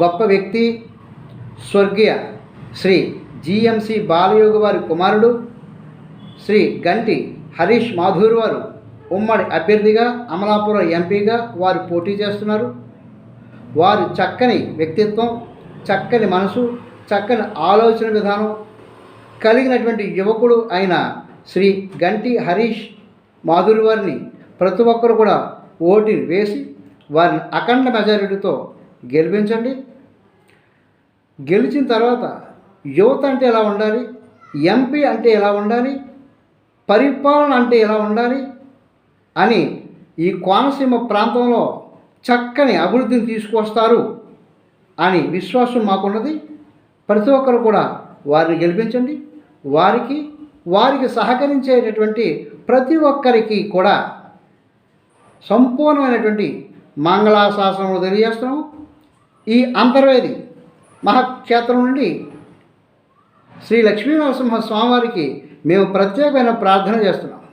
గొప్ప వ్యక్తి స్వర్గీయ శ్రీ జిఎంసి బాలయోగి వారి కుమారుడు శ్రీ గంటి హరీష్ మాధూర్ వారు ఉమ్మడి అభ్యర్థిగా అమలాపురం ఎంపీగా వారు పోటీ చేస్తున్నారు. వారి చక్కని వ్యక్తిత్వం చక్కని మనసు చక్కని ఆలోచన విధానం కలిగినటువంటి యువకుడు అయిన శ్రీ గంటి హరీష్ మాధురి వారిని ప్రతి ఒక్కరు కూడా ఓటు వేసి వారిని అఖండ మెజారిటీతో గెలిపించండి. గెలిచిన తర్వాత యువత అంటే ఎలా ఉండాలి? ఎంపీ అంటే ఎలా ఉండాలి? పరిపాలన అంటే ఎలా ఉండాలి? అని ఈ కోనసీమ ప్రాంతంలో చక్కని అభివృద్ధిని తీసుకొస్తారు అని విశ్వాసం మాకున్నది. ప్రతి ఒక్కరు కూడా వారిని గెలిపించండి. వారికి వారికి సహకరించేటటువంటి ప్రతి ఒక్కరికి కూడా సంపూర్ణమైనటువంటి మంగళాశాసనములు తెలియజేస్తున్నాము. ఈ అంతర్వేది మహాక్షేత్రం నుండి శ్రీ లక్ష్మీ నరసింహ స్వామివారికి మేము ప్రత్యేకమైన ప్రార్థన చేస్తున్నాం.